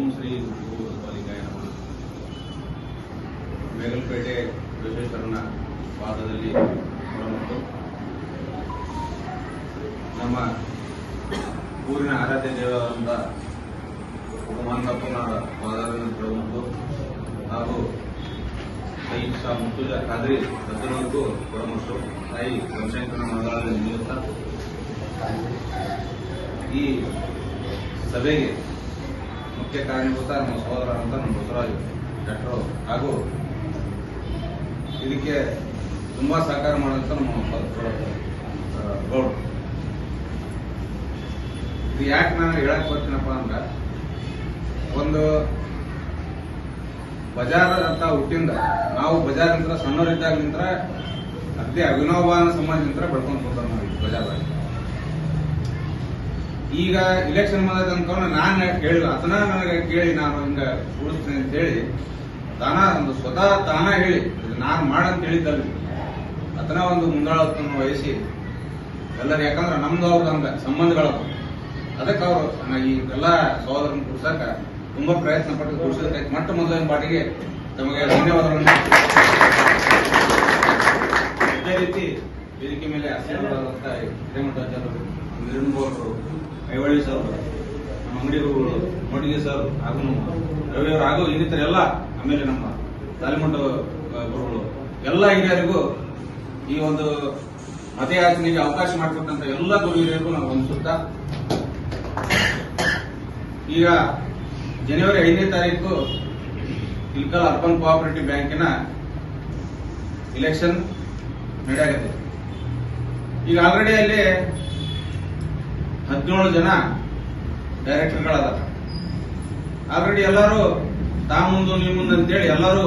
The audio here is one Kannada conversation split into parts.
ಓಂ ಶ್ರೀ ನಮಃ ಮೇಗಲ್ಪೇಟೆ ವಿಶ್ವೇಶ್ವರನ ಪಾದದಲ್ಲಿ ಹೊರಮಟ್ಟು ನಮ್ಮ ಊರಿನ ಆರಾಧ್ಯ ದೇವರಾದಂಥ ಉಪಮಾನಪ್ಪನ ಪಾದದಲ್ಲಿ ಹೊರಮಟ್ಟು ಹಾಗೂ ಶಾ ಮುತ್ತುಜ ಖಾದ್ರಿ ಸಜ್ಜನವರೆಗೂ ಹೊರಮಟ್ಟು ತಾಯಿ ಶಿವಶಂಕರನ ಮಂಗಳ ನಿಲ್ಲುತ್ತಾ. ಈ ಸಭೆಗೆ ಮುಖ್ಯ ಕಾರಣೀಭೂತ ನಮ್ಮ ಸಹೋದರ ಅಂತ ನಮ್ಮ ಬಸವರಾಜ್, ಡಾಕ್ಟರ್. ಹಾಗೂ ಇದಕ್ಕೆ ತುಂಬಾ ಸಹಕಾರ ಮಾಡುವಂತ ನಮ್ಮ ಗೌಡ್. ಇದು ಯಾಕೆ ನಾನು ಹೇಳಕ್ ಬರ್ತೀನಪ್ಪ ಅಂದ್ರೆ, ಒಂದು ಬಜಾರ್ ಅಂತ ಹುಟ್ಟಿಂದ ನಾವು ಬಜಾರ್ ನಿಂತ್ರ ಸಣ್ಣವರಿದ್ದಾಗ ನಿಂತ್ರ ಅದೇ ಸಮಾಜ ನಿಂತ್ರ ಬೆಳ್ಕೊಂಡು ನಾವು ಈ ಬಜಾರ್ದಾಗ ಈಗ ಇಲೆಕ್ಷನ್ ಬಂದ ತನಕ ನಾನು ಹೇಳಿಲ್ಲ ಅದನ್ನ ನನಗೆ ಕೇಳಿ ನಾನು ಹಿಂಗ ಉಳಿಸ್ತೀನಿ ಅಂತ ಹೇಳಿ, ತಾನ ಒಂದು ಸ್ವತಃ ತಾನ ಹೇಳಿ ನಾನು ಮಾಡಂತ ಹೇಳಿದ್ದಲ್ಲ ಅದನ್ನ ಒಂದು ಮುಂದಾಳತ್ವ ವಹಿಸಿ, ಎಲ್ಲರೂ ಯಾಕಂದ್ರೆ ನಮ್ದು ಅವ್ರದ್ದು ಹಂಗ ಸಂಬಂಧಗಳದು ಅದಕ್ಕೆ ಅವರು ಈ ಎಲ್ಲ ಸಹೋದರನ ಕುಡ್ಸಕ ತುಂಬಾ ಪ್ರಯತ್ನ ಪಟ್ಟು ಕುಡ್ಸೋದಕ್ಕೆ ಮೊಟ್ಟ ಮೊದಲಿನ ಪಾಟಿಗೆ ತಮಗೆ ಧನ್ಯವಾದಗಳನ್ನು ಅದೇ ರೀತಿ ವೇದಿಕೆ ಮೇಲೆ ಆಸೀನರಾದಂತ ಹಿರೇಮಠಾಚಾರ್ಯರು ನಿರ್ಮೂಲರು ಐವಳ್ಳಿ ಸರ್, ನಮ್ಮ ಅಂಗಡಿ ಗುರುಗಳು ಮೊಟಿಗೆ ಸರ್ ಹಾಗೂ ರವಿಯವರು ಹಾಗೂ ಇನ್ನಿತರ ಎಲ್ಲ ಆಮೇಲೆ ನಮ್ಮ ತಾಲಿಮಂಟ ಗುರುಗಳು, ಎಲ್ಲ ಹಿರಿಯರಿಗೂ ಈ ಒಂದು ಮತಯಾಚನೆಗೆ ಅವಕಾಶ ಮಾಡಿಕೊಟ್ಟಂತ ಎಲ್ಲ ಗುರು ಹಿರಿಯರಿಗೂ ನಾವು ವಂದಿಸುತ್ತಾ, ಈಗ ಜನವರಿ ಐದನೇ ತಾರೀಕು ಇಲ್ಕಲ್ ಅರ್ಬನ್ ಕೋಆಪರೇಟಿವ್ ಬ್ಯಾಂಕಿನ ಇಲೆಕ್ಷನ್ ನಡೆಯಾಗುತ್ತೆ. ಈಗ ಆಲ್ರೆಡಿ ಅಲ್ಲಿ ಹದಿನೇಳು ಜನ ಡೈರೆಕ್ಟರ್ಗಳದ. ಆಲ್ರೆಡಿ ಎಲ್ಲರೂ ತಾ ಮುಂದು ನೀ ಅಂತೇಳಿ ಎಲ್ಲರೂ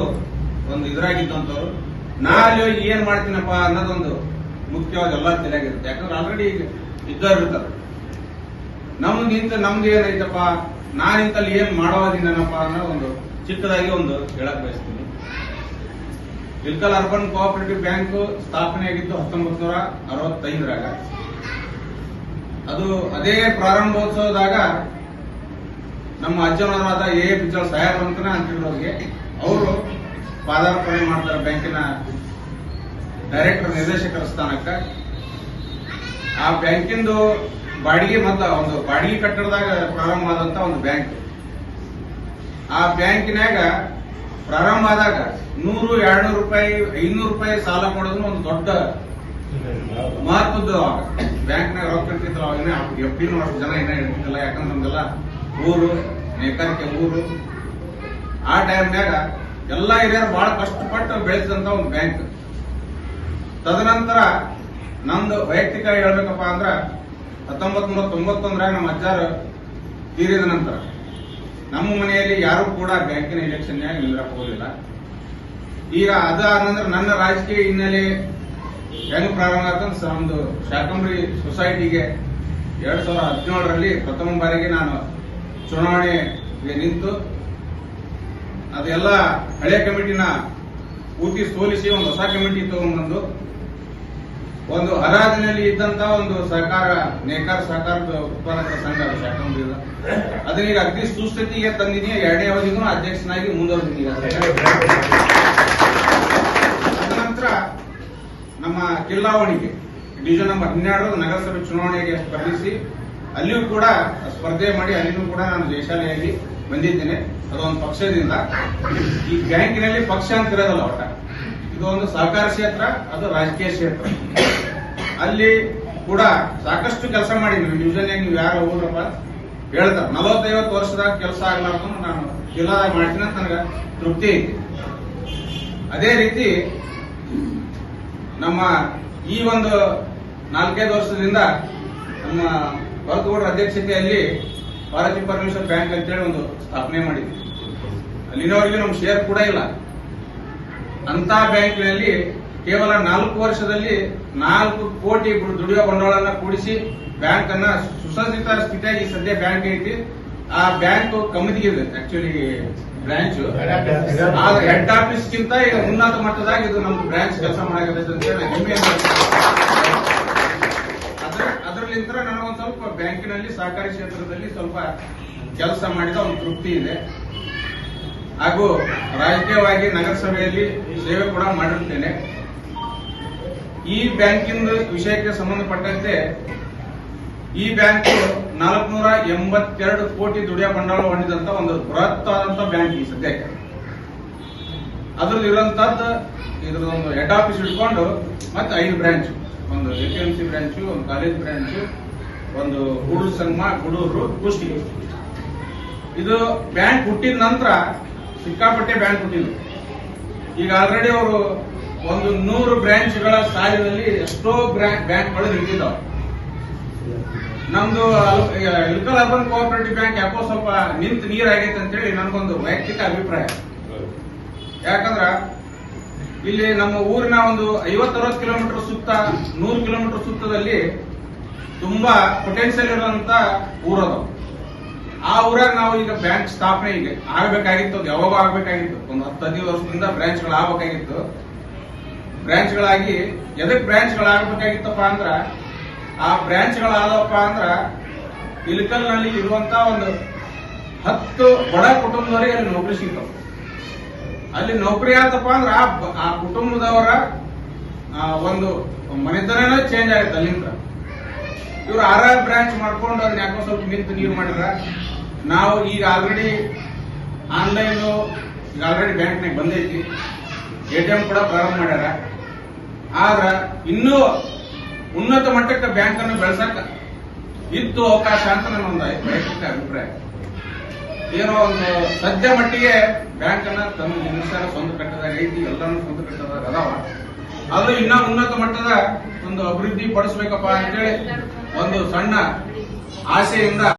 ಒಂದು ಇದ್ರಾಗಿದ್ದಂಥವ್ರು ನಾ ಅಲ್ಲಿ ಏನ್ ಮಾಡ್ತೀನಪ್ಪ ಅನ್ನೋದೊಂದು ಮುಖ್ಯವಾಗಿ ಎಲ್ಲರೂ ತಲೆಯಾಗಿರುತ್ತೆ ಯಾಕಂದ್ರೆ ಆಲ್ರೆಡಿ ಇದ್ದವ್ರು ಇರ್ತಾರೆ. ನಮ್ದು ನಿಂತ ನಮ್ದು ಏನೈತಪ್ಪ? ನಾನು ಇಂತಲ್ಲಿ ಏನ್ ಮಾಡೋದಿನಪ್ಪ ಅನ್ನೋ ಒಂದು ಚಿಕ್ಕದಾಗಿ ಒಂದು ಹೇಳಕ್ ಬಯಸ್ತೀನಿ. ಇಲ್ಕಲ್ ಅರ್ಬನ್ ಕೋಆಪರೇಟಿವ್ ಬ್ಯಾಂಕ್ ಸ್ಥಾಪನೆ ಆಗಿದ್ದು ಹತ್ತೊಂಬತ್ತು ನೂರ ಅರವತ್ತೈದರಾಗ. ಅದು ಅದೇ ಪ್ರಾರಂಭೋತ್ಸವದಾಗ ನಮ್ಮ ಅಜ್ಜನವರಾದ ಎ ಬಿಜಲ್ ಸಾಹೇಬ್ ಅಂತನ ಅಂತಿರೋರಿಗೆ ಅವರು ಪಾದಾರ್ಪಣೆ ಮಾಡ್ತಾರೆ ಬ್ಯಾಂಕಿನ ಡೈರೆಕ್ಟರ್, ನಿರ್ದೇಶಕರ ಸ್ಥಾನಕ್ಕೆ. ಆ ಬ್ಯಾಂಕಿಂದು ಬಾಡಿಗೆ ಮತ್ತ ಒಂದು ಬಾಡಿಗೆ ಕಟ್ಟಡದಾಗ ಪ್ರಾರಂಭ ಆದಂತ ಒಂದು ಬ್ಯಾಂಕ್. ಆ ಬ್ಯಾಂಕಿನಾಗ ಪ್ರಾರಂಭ ಆದಾಗ ನೂರು, ಎರಡ್ನೂರು ರೂಪಾಯಿ, ಐನೂರು ರೂಪಾಯಿ ಸಾಲ ಕೊಡೋದು ಒಂದು ದೊಡ್ಡ ಮಹತ್ವದ್ದು ಬ್ಯಾಂಕ್ನಾಗ ರೊಕ್ಕ ಇರ್ತಿದ್ರು ಅವಾಗ ಎಫ್ ಡಿ ಜನ ಏನೇ ಇರ್ತಿದ್ದಿಲ್ಲ ಯಾಕಂದ್ರೆ ನಮ್ದೆಲ್ಲ ಊರು, ನೇಕಾರಿಕೆ ಊರು. ಆ ಟೈಮ್ನಾಗ ಎಲ್ಲ ಹಿರಿಯರು ಬಹಳ ಕಷ್ಟಪಟ್ಟು ಬೆಳೆಸಿದಂತ ಒಂದು ಬ್ಯಾಂಕ್. ತದನಂತರ ನಮ್ದು ವೈಯಕ್ತಿಕ ಹೇಳ್ಬೇಕಪ್ಪ ಅಂದ್ರ ಹತ್ತೊಂಬತ್ ನೂರ ತೊಂಬತ್ತೊಂದ್ರಾಗ ನಮ್ಮ ಅಜ್ಜಾರ ತೀರಿದ ನಂತರ ನಮ್ಮ ಮನೆಯಲ್ಲಿ ಯಾರು ಕೂಡ ಬ್ಯಾಂಕಿನ ಎಲೆಕ್ಷನ್ ನಿಲ್ಲಕ್ ಹೋಗಲಿಲ್ಲ. ಈಗ ಅದ ನಂತರ ನನ್ನ ರಾಜಕೀಯ ಹಿನ್ನೆಲೆ ಹೆಂಗ್ ಪ್ರಾರಂಭ ಆಯ್ತು ಅಂತ ನಮ್ದು ಶಾಕಂಬರಿ ಸೊಸೈಟಿಗೆ ಎರಡ್ ಸಾವಿರದ ಹದಿನೇಳರಲ್ಲಿ ಪ್ರಥಮ ಬಾರಿಗೆ ನಾನು ಚುನಾವಣೆಗೆ ನಿಂತು ಅದೆಲ್ಲ ಹಳೆ ಕಮಿಟಿನ ಪೂರ್ತಿ ಸೋಲಿಸಿ ಒಂದು ಹೊಸ ಕಮಿಟಿ ತಗೊಂಡ್ಬಂದು ಒಂದು ಹರಾಜಿನಲ್ಲಿ ಇದ್ದಂತ ಒಂದು ಸಹಕಾರ ನೇಕಾರ ಸಹಕಾರದ ಉತ್ಪಾದಕ ಸಂಘ ಅದು ಅದನ್ನ ಅದನ್ನೀಗ ಅಗ್ನಿ ಸುಸ್ಥಿತಿಗೆ ತಂದಿದ್ದೀನಿ ಎರಡನೇ ಅವಧಿಗೂ ಅಧ್ಯಕ್ಷನಾಗಿ ಮುಂದುವರೆದಿದ್ದೀನಿ ತದನಂತರ ನಮ್ಮ ಕಿಲ್ಲಾವಣಿಗೆ ಡಿವಿಷನ್ ನಂಬರ್ ಹನ್ನೆರಡು ನಗರಸಭೆ ಚುನಾವಣೆಗೆ ಸ್ಪರ್ಧಿಸಿ, ಅಲ್ಲಿಯೂ ಕೂಡ ಸ್ಪರ್ಧೆ ಮಾಡಿ ಅಲ್ಲಿಯೂ ಕೂಡ ನಾನು ದೇಶಾಲಯಲ್ಲಿ ಬಂದಿದ್ದೇನೆ. ಅದೊಂದು ಪಕ್ಷದಿಂದ. ಈ ಬ್ಯಾಂಕಿನಲ್ಲಿ ಪಕ್ಷ ಅಂತ ಇರೋದಲ್ಲ ಒಟ್ಟ. ಇದು ಒಂದು ಸಹಕಾರ ಕ್ಷೇತ್ರ, ಅದು ರಾಜಕೀಯ ಕ್ಷೇತ್ರ. ಅಲ್ಲಿ ಕೂಡ ಸಾಕಷ್ಟು ಕೆಲಸ ಮಾಡಿದ್ವಿ ಡಿವಿಷನ್ ನೀವು ಯಾರು ಹೋದ್ರಪ್ಪ? ಹೇಳ್ತಾರೆ, ನಲವತ್ತೈವತ್ತು ವರ್ಷದಾಗ ಕೆಲಸ ಆಗ್ಲಾರ್ದು ನಾನು ಜಿಲ್ಲಾದಾಗ ಮಾಡ್ತೀನಿ ಅಂತ ನನಗೆ ತೃಪ್ತಿ ಐತಿ. ಅದೇ ರೀತಿ ನಮ್ಮ ಈ ಒಂದು ನಾಲ್ಕೈದು ವರ್ಷದಿಂದ ನಮ್ಮ ಭರತಗೌಡರ ಅಧ್ಯಕ್ಷತೆಯಲ್ಲಿ ಭಾರತಿ ಪರಮೇಶ್ವರ್ ಬ್ಯಾಂಕ್ ಅಂತೇಳಿ ಒಂದು ಸ್ಥಾಪನೆ ಮಾಡಿದ್ವಿ. ಅಲ್ಲಿನವರೆಗೆ ನಮ್ಮ ಶೇರ್ ಕೂಡ ಇಲ್ಲ. ಅಂತ ಬ್ಯಾಂಕ್ನಲ್ಲಿ ಕೇವಲ ನಾಲ್ಕು ವರ್ಷದಲ್ಲಿ ನಾಲ್ಕು ಕೋಟಿ ದುಡಿಯೋ ಬಂಡವಾಳನ ಕೂಡಿಸಿ ಬ್ಯಾಂಕ್ ಅನ್ನ ಸುಸಜ್ಜಿತ ಸ್ಥಿತಿಯಾಗಿ ಸದ್ಯ ಬ್ಯಾಂಕ್ ಐತಿ. ಆ ಬ್ಯಾಂಕ್ ಕಮಿಟಿಗೆ ಇದೆ ಆಕ್ಚುಲಿ ಬ್ರಾಂಚ್ ಹೆಡ್ ಆಫೀಸ್ ಗಿಂತ ಉನ್ನತ ಮಟ್ಟದಾಗ ಇದು ನಮ್ದು ಬ್ರಾಂಚ್ ಕೆಲಸ ಮಾಡಾಕತ್ತೈತೆ ಅಂತ ನನಗೊಂದ್ ಸ್ವಲ್ಪ ಬ್ಯಾಂಕಿನಲ್ಲಿ ಸಹಕಾರಿ ಕ್ಷೇತ್ರದಲ್ಲಿ ಸ್ವಲ್ಪ ಕೆಲಸ ಮಾಡಿದ ಒಂದು ತೃಪ್ತಿ ಇದೆ. ಹಾಗೂ ರಾಜಕೀಯವಾಗಿ ನಗರಸಭೆಯಲ್ಲಿ ಸೇವೆ ಕೂಡ ಮಾಡಿರ್ತೇನೆ. ಈ ಬ್ಯಾಂಕಿನ ವಿಷಯಕ್ಕೆ ಸಂಬಂಧಪಟ್ಟಂತೆ ಈ ಬ್ಯಾಂಕ್ ನಾಲ್ಕುನೂರ ಎಂಬತ್ತೆರಡು ಕೋಟಿ ದುಡಿಯ ಬಂಡವಾಳ ಹೊಂದಿದಂತ ಒಂದು ಬೃಹತ್ತಾದಂತ ಬ್ಯಾಂಕ್ ಈ ಸದ್ಯಕ್ಕೆ. ಇರುವಂತದ್ದು ಇದ್ರದೊಂದು ಹೆಡ್ ಆಫೀಸ್ ಇಟ್ಕೊಂಡು ಮತ್ತೆ ಐದು ಬ್ರಾಂಚ್ ಒಂದು A P M C branch ಒಂದು ಕಾಲೇಜ್ ಬ್ರಾಂಚು ಒಂದು ಗೂಡೂರು ಸಂಗಮ, ಗುಡೂರು ಕುಷ್ಟಿ ಇದು ಬ್ಯಾಂಕ್ ಹುಟ್ಟಿದ ನಂತರ ಸಿಕ್ಕಾಪಟ್ಟೆ ಬ್ಯಾಂಕ್ ಹುಟ್ಟಿದ್ರು ಈಗ ಆಲ್ರೆಡಿ ಅವರು ಒಂದು ನೂರು ಬ್ರಾಂಚ್ಗಳ ಸಾಲಿನಲ್ಲಿ ಎಷ್ಟೋ ಬ್ಯಾಂಕ್ಗಳು ನಿಂತಿದ್ದಾವೆ. ನಮ್ದು ಇಲ್ಕಲ್ ಅರ್ಬನ್ ಕೋಆಪರೇಟಿವ್ ಬ್ಯಾಂಕ್ ಯಾಕೋ ಸ್ವಲ್ಪ ನಿಂತು ನೀರಾಗೈತೆ ಅಂತೇಳಿ ನನಗೊಂದು ವೈಯಕ್ತಿಕ ಅಭಿಪ್ರಾಯ. ಯಾಕಂದ್ರ ಇಲ್ಲಿ ನಮ್ಮ ಊರಿನ ಒಂದು ಐವತ್ತರವತ್ತು ಕಿಲೋಮೀಟರ್ ಸುತ್ತ, ನೂರು ಕಿಲೋಮೀಟರ್ ಸುತ್ತದಲ್ಲಿ ತುಂಬಾ ಪೊಟೆನ್ಷಿಯಲ್ ಇರುವಂತ ಊರದು. ಆ ಊರಾಗ ನಾವು ಈಗ ಬ್ಯಾಂಕ್ ಸ್ಥಾಪನೆ ಈಗ ಆಗಬೇಕಾಗಿತ್ತು, ಅದು ಯಾವಾಗ ಆಗಬೇಕಾಗಿತ್ತು. ಒಂದು ಹತ್ತು ಹದಿನೈದು ವರ್ಷದಿಂದ ಬ್ರಾಂಚ್ಗಳು ಆಗ್ಬೇಕಾಗಿತ್ತು ಬ್ರಾಂಚ್ಗಳಾಗಿ, ಎದಕ್ ಬ್ರಾಂಚ್ಗಳಾಗಬೇಕಾಗಿತ್ತಪ್ಪ ಅಂದ್ರ ಆ ಬ್ರಾಂಚ್ಗಳಾದವಪ್ಪ ಅಂದ್ರ ಇಳಕಲ್ನಲ್ಲಿ ಇರುವಂತ ಒಂದು ಹತ್ತು ಬಡ ಕುಟುಂಬದವರಿಗೆ ಅಲ್ಲಿ ನೌಕರಿ ಸಿಗ್ತಾವ. ಅಲ್ಲಿ ನೌಕರಿ ಆತಪ್ಪ ಅಂದ್ರ ಆ ಕುಟುಂಬದವರ ಒಂದು ಮನೆತನನೇ ಚೇಂಜ್ ಆಗುತ್ತೆ ಅಲ್ಲಿಂದ. ಇವ್ರು ಆರ್ ಆರ್ ಬ್ರಾಂಚ್ ಮಾಡ್ಕೊಂಡು ಅದನ್ನ ಯಾಕೋ ಸ್ವಲ್ಪ ನಿಂತು ನೀರು ಮಾಡಿದ್ರ. ನಾವು ಈಗ ಆಲ್ರೆಡಿ ಆನ್ಲೈನ್ ಈಗ ಆಲ್ರೆಡಿ ಬ್ಯಾಂಕ್ನಾಗ ಬಂದೈತಿ. ಎ ಟಿ ಎಂ ಕೂಡ ಪ್ರಾರಂಭ ಮಾಡ್ಯಾರ. ಆದ್ರ ಇನ್ನೂ ಉನ್ನತ ಮಟ್ಟಕ್ಕೆ ಬ್ಯಾಂಕ್ ಅನ್ನು ಬೆಳೆಸಕ ಇತ್ತು ಅವಕಾಶ ಅಂತ ನನ್ನ ಒಂದು ವೈಯಕ್ತಿಕ ಅಭಿಪ್ರಾಯ. ಏನೋ ಒಂದು ಸದ್ಯ ಮಟ್ಟಿಗೆ ಬ್ಯಾಂಕ್ ಅನ್ನ ತಮ್ಮ ನಿಲ್ಲಿಸ್ತಾರ ಸ್ವಂತ ಕಟ್ಟದಾಗ ಐತಿ ಎಲ್ಲಾನು ಸ್ವಂತ ಕಟ್ಟದಾಗ ಅದಾವ. ಅದು ಇನ್ನ ಉನ್ನತ ಮಟ್ಟದ ಒಂದು ಅಭಿವೃದ್ಧಿ ಪಡಿಸ್ಬೇಕಪ್ಪ ಅಂತೇಳಿ ಒಂದು ಸಣ್ಣ ಆಸೆಯಿಂದ